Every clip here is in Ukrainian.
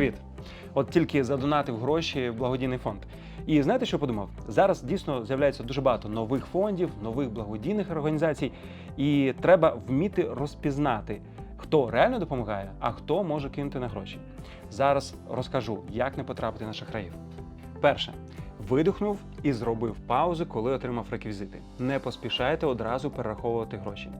Привіт! От тільки задонатив гроші в благодійний фонд. І знаєте, що подумав? Зараз дійсно з'являється дуже багато нових фондів, нових благодійних організацій, і треба вміти розпізнати, хто реально допомагає, а хто може кинути на гроші. Зараз розкажу, як не потрапити на шахраїв. Перше. Видихнув і зробив паузу, коли отримав реквізити. Не поспішайте одразу перераховувати гроші.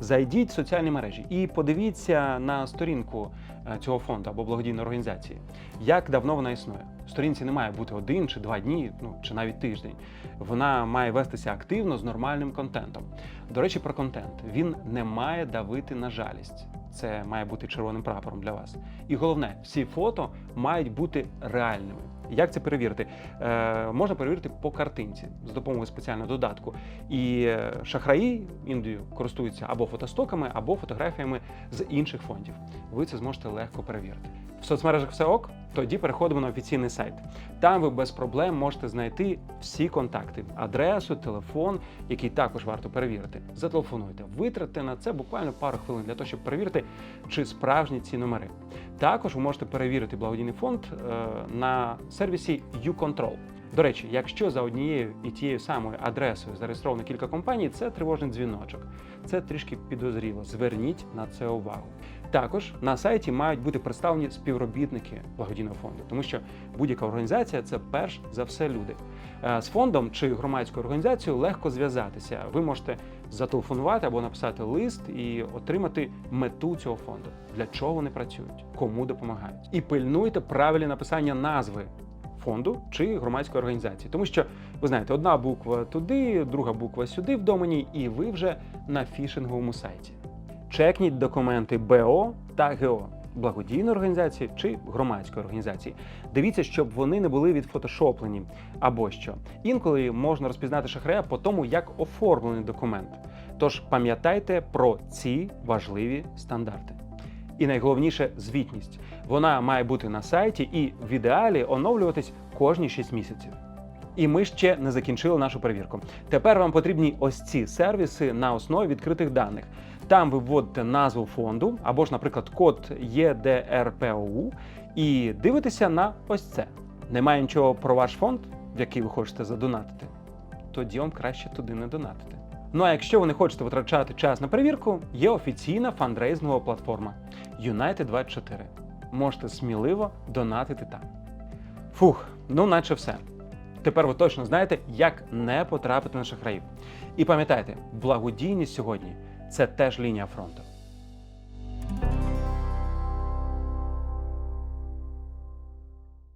Зайдіть в соціальні мережі і подивіться на сторінку е, цього фонду або благодійної організації, як давно вона існує. Сторінці не має бути один чи два дні, ну чи навіть тиждень. Вона має вестися активно з нормальним контентом. До речі, про контент він не має давити на жалість. Це має бути червоним прапором для вас. І головне, всі фото мають бути реальними. Як це перевірити? Е, можна перевірити по картинці з допомогою спеціального додатку. І е, шахраї іноді користуються або фотостоками, або фотографіями з інших фондів. Ви це зможете легко перевірити. В соцмережах все ок? Тоді переходимо на офіційний сайт. Там ви без проблем можете знайти всі контакти, адресу, телефон, який також варто перевірити. Зателефонуйте, витратьте на це буквально пару хвилин для того, щоб перевірити, чи справжні ці номери. Також ви можете перевірити благодійний фонд е, на сервісі YouControl. До речі, якщо за однією і тією самою адресою зареєстровано кілька компаній, це тривожний дзвіночок. Це трішки підозріло. Зверніть на це увагу. Також на сайті мають бути представлені співробітники благодійного фонду, тому що будь-яка організація це перш за все люди. Е, З фондом чи громадською організацією легко зв'язатися. Ви можете зателефонувати або написати лист і отримати мету цього фонду, для чого вони працюють, кому допомагають. І пильнуйте правильне написання назви фонду чи громадської організації, тому що ви знаєте, одна буква туди, друга буква сюди в домені, і ви вже на фішинговому сайті. Чекніть документи БО та ГО благодійної організації чи громадської організації. Дивіться, щоб вони не були відфотошоплені або що. Інколи можна розпізнати шахрая по тому, як оформлений документ. Тож пам'ятайте про ці важливі стандарти. І найголовніше звітність. Вона має бути на сайті і в ідеалі оновлюватись кожні 6 місяців. І ми ще не закінчили нашу перевірку. Тепер вам потрібні ось ці сервіси на основі відкритих даних. Там ви вводите назву фонду або ж, наприклад, код ЄДРПОУ і дивитеся на ось це. Немає нічого про ваш фонд, в який ви хочете задонатити. Тоді вам краще туди не донатити. Ну а якщо ви не хочете витрачати час на перевірку, є офіційна фандрейзингова платформа United24. Можете сміливо донатити там. Фух, ну наче все. Тепер ви точно знаєте, як не потрапити на шахраїв. І пам'ятайте, благодійність сьогодні це теж лінія фронту.